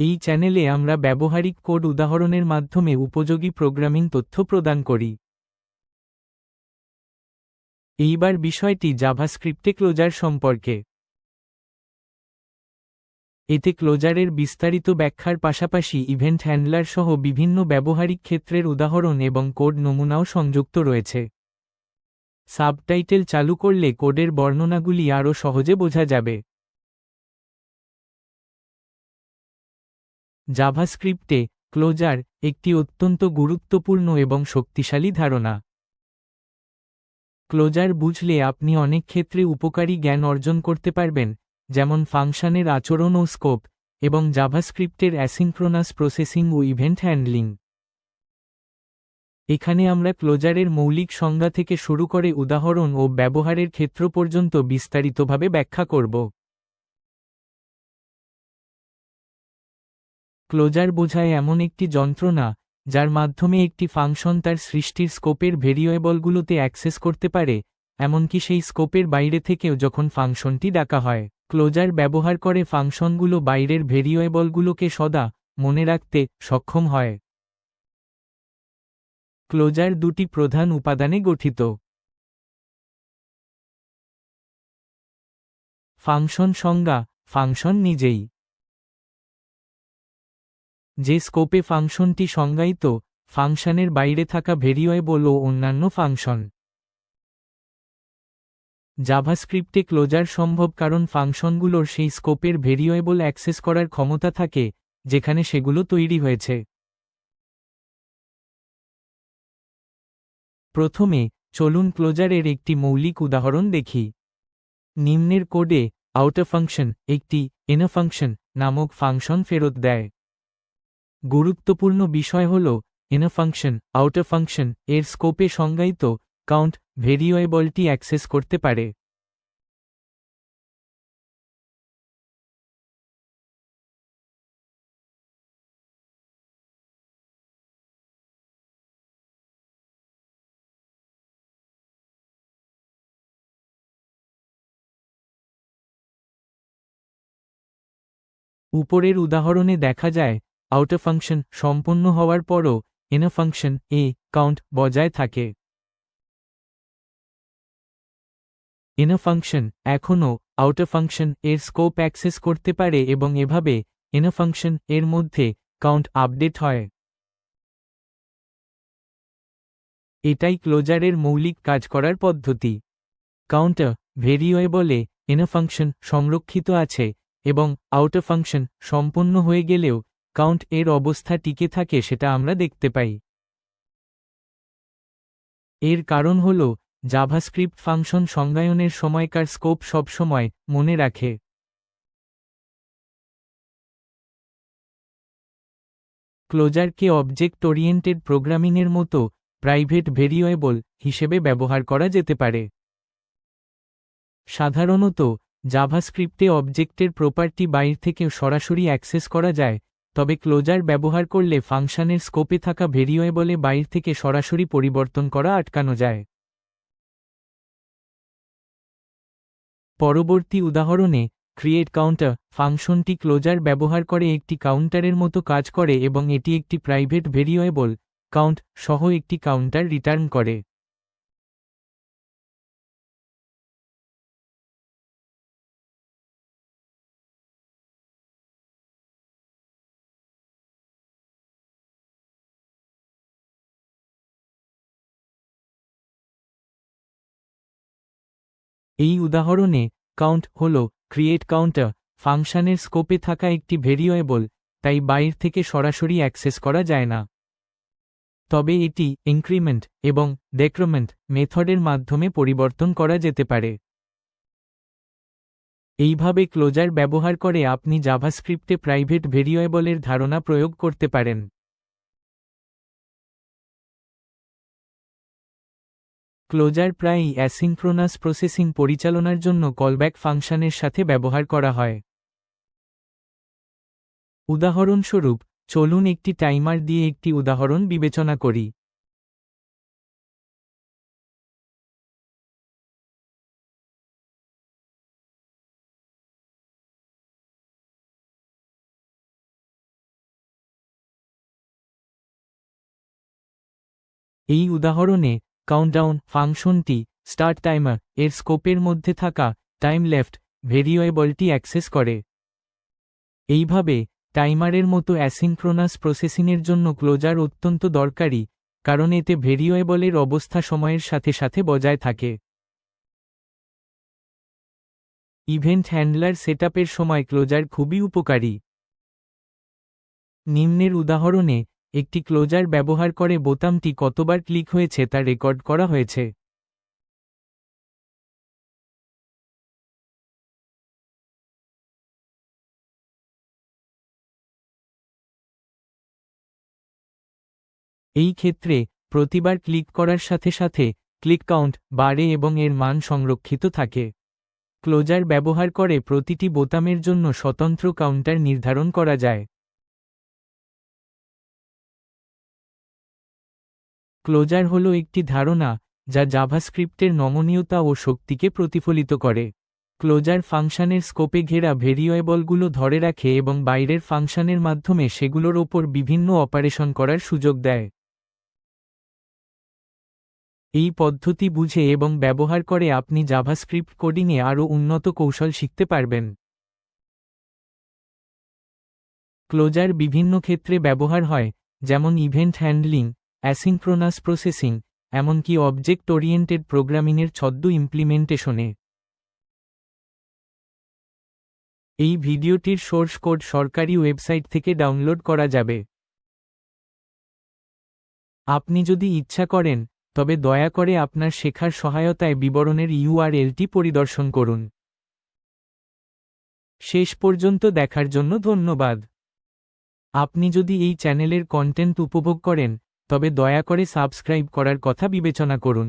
এই চ্যানেলে আমরা ব্যবহারিক কোড উদাহরণের মাধ্যমে উপযোগী প্রোগ্রামিং তথ্য প্রদান করি। এইবার বিষয়টি জাভাস্ক্রিপ্টে ক্লোজার সম্পর্কে। এতে ক্লোজারের বিস্তারিত ব্যাখ্যার পাশাপাশি ইভেন্ট হ্যান্ডলার সহ বিভিন্ন ব্যবহারিক ক্ষেত্রের উদাহরণ এবং কোড নমুনাও সংযুক্ত রয়েছে। সাবটাইটেল চালু করলে কোডের বর্ণনাগুলি আরও সহজে বোঝা যাবে। জাভাস্ক্রিপ্টে ক্লোজার একটি অত্যন্ত গুরুত্বপূর্ণ এবং শক্তিশালী ধারণা। ক্লোজার বুঝলে আপনি অনেক ক্ষেত্রে উপকারী জ্ঞান অর্জন করতে পারবেন, যেমন ফাংশনের আচরণ ও স্কোপ, এবং জাভাস্ক্রিপ্টের অ্যাসিঙ্ক্রোনাস প্রসেসিং ও ইভেন্ট হ্যান্ডলিং। এখানে আমরা ক্লোজারের মৌলিক সংজ্ঞা থেকে শুরু করে উদাহরণ ও ব্যবহারের ক্ষেত্র পর্যন্ত বিস্তারিতভাবে ব্যাখ্যা করব। ক্লোজার বোঝায় এমন একটি যন্ত্রণা, যার মাধ্যমে একটি ফাংশন তার সৃষ্টির স্কোপের ভেরিয়েবলগুলোতে অ্যাক্সেস করতে পারে, এমনকি সেই স্কোপের বাইরে থেকেও যখন ফাংশনটি ডাকা হয়। ক্লোজার ব্যবহার করে ফাংশনগুলো বাইরের ভেরিয়েবলগুলোকে সদা, মনে রাখতে সক্ষম হয়। ক্লোজার দুটি প্রধান উপাদানে গঠিত। ফাংশন সংজ্ঞা, ফাংশন নিজেই। যে স্কোপে ফাংশনটি সংজ্ঞায়িত, ফাংশনের বাইরে থাকা ভেরিয়েবল ও অন্যান্য ফাংশন। জাভাস্ক্রিপ্টে ক্লোজার সম্ভব কারণ ফাংশনগুলোর সেই স্কোপের ভেরিয়েবল অ্যাক্সেস করার ক্ষমতা থাকে, যেখানে সেগুলো তৈরি হয়েছে। প্রথমে, চলুন ক্লোজারের একটি মৌলিক উদাহরণ দেখি। নিম্নের কোডে আউটার ফাংশন একটি এন ফাংশন নামক ফাংশন ফেরত দেয়। গুরুত্বপূর্ণ বিষয় হল এন ফাংশন আউটার ফাংশন এর স্কোপে সংজ্ঞায়িত কাউন্ট ভেরিয়েবলটি অ্যাক্সেস করতে পারে। উপরের উদাহরণে দেখা যায় আউটার ফাংশন সম্পূর্ণ হওয়ার পরও এন ফাংশন এ কাউন্ট বজায় থাকে। এন ফাংশন এখনও আউটার ফাংশন এর স্কোপ অ্যাক্সেস করতে পারে এবং এভাবে এন ফাংশন এর মধ্যে কাউন্ট আপডেট হয়। এটাই ক্লোজারের মৌলিক কাজ করার পদ্ধতি। কাউন্টার ভেরিয়েবলে এন ফাংশন সংরক্ষিত আছে এবং আউটার ফাংশন সম্পূর্ণ হয়ে গেলেও কাউন্ট এর অবস্থা টিকে থাকে সেটা আমরা দেখতে পাই। এর কারণ হল, জাভাস্ক্রিপ্ট ফাংশন সংজ্ঞায়নের সময়কার স্কোপ সবসময় মনে রাখে। ক্লোজারকে অবজেক্ট ওরিয়েন্টেড প্রোগ্রামিংয়ের মতো প্রাইভেট ভেরিয়েবল হিসেবে ব্যবহার করা যেতে পারে। সাধারণত, জাভাস্ক্রিপ্টে অবজেক্টের প্রপার্টি বাইর থেকে সরাসরি অ্যাক্সেস করা যায় তবে ক্লোজার ব্যবহার করলে ফাংশনের স্কোপে থাকা ভেরিয়েবলে বাইর থেকে সরাসরি পরিবর্তন করা আটকানো যায়। পরবর্তী উদাহরণে ক্রিয়েট কাউন্টার ফাংশনটি ক্লোজার ব্যবহার করে একটি কাউন্টারের মতো কাজ করে এবং এটি একটি প্রাইভেট ভেরিয়েবল কাউন্ট সহ একটি কাউন্টার রিটার্ন করে। এই উদাহরণে কাউন্ট হল ক্রিয়েট কাউন্টার ফাংশনের স্কোপে থাকা একটি ভেরিয়েবল তাই বাইর থেকে সরাসরি অ্যাক্সেস করা যায় না। তবে এটি ইনক্রিমেন্ট এবং ডেক্রমেন্ট মেথডের মাধ্যমে পরিবর্তন করা যেতে পারে। এইভাবে ক্লোজার ব্যবহার করে আপনি জাভাস্ক্রিপ্টে প্রাইভেট ভেরিয়েবলের ধারণা প্রয়োগ করতে পারেন। ক্লোজার প্রায়ই অ্যাসিনক্রোনাস প্রসেসিং পরিচালনার জন্য কলব্যাক ফাংশনের সাথে ব্যবহার করা হয়। উদাহরণস্বরূপ, চলুন একটি টাইমার দিয়ে একটি উদাহরণ বিবেচনা করি। এই উদাহরণে কাউন্টডাউন ফাংশনটি স্টার্ট টাইমার এর স্কোপের মধ্যে থাকা টাইম লেফট ভেরিয়েবলটি অ্যাক্সেস করে। এইভাবে টাইমারের মতো অ্যাসিনক্রোনাস প্রসেসিংয়ের জন্য ক্লোজার অত্যন্ত দরকারি, কারণ এতে ভেরিয়েবলের অবস্থা সময়ের সাথে সাথে বজায় থাকে। ইভেন্ট হ্যান্ডলার সেটআপের সময় ক্লোজার খুবই উপকারী। নিম্নের উদাহরণে একটি ক্লোজার ব্যবহার করে বোতামটি কতবার ক্লিক হয়েছে তা রেকর্ড করা হয়েছে। এই ক্ষেত্রে প্রতিবার ক্লিক করার সাথে সাথে ক্লিক কাউন্ট বাড়ে এবং এর মান সংরক্ষিত থাকে। ক্লোজার ব্যবহার করে প্রতিটি বোতামের জন্য স্বতন্ত্র কাউন্টার নির্ধারণ করা যায়। ক্লোজার হল একটি ধারণা যা জাভাস্ক্রিপ্টের নমনীয়তা ও শক্তিকে প্রতিফলিত করে। ক্লোজার ফাংশনের স্কোপে ঘেরা ভেরিয়েবলগুলো ধরে রাখে এবং বাইরের ফাংশনের মাধ্যমে সেগুলোর ওপর বিভিন্ন অপারেশন করার সুযোগ দেয়। এই পদ্ধতি বুঝে এবং ব্যবহার করে আপনি জাভাস্ক্রিপ্ট কোডিংয়ে আরও উন্নত কৌশল শিখতে পারবেন। ক্লোজার বিভিন্ন ক্ষেত্রে ব্যবহার হয়, যেমন ইভেন্ট হ্যান্ডলিং অ্যাসিনক্রোনাস প্রসেসিং, এমনকি অবজেক্ট ওরিয়েন্টেড প্রোগ্রামিংয়ের ছদ্ম ইমপ্লিমেন্টেশনে। এই ভিডিওটির সোর্স কোড সরকারি ওয়েবসাইট থেকে ডাউনলোড করা যাবে। আপনি যদি ইচ্ছা করেন, তবে দয়া করে আপনার শেখার সহায়তায় বিবরণের ইউআরএলটি পরিদর্শন করুন। শেষ পর্যন্ত দেখার জন্য ধন্যবাদ। আপনি যদি এই চ্যানেলের কন্টেন্ট উপভোগ করেন তবে দয়া করে সাবস্ক্রাইব করার কথা বিবেচনা করুন।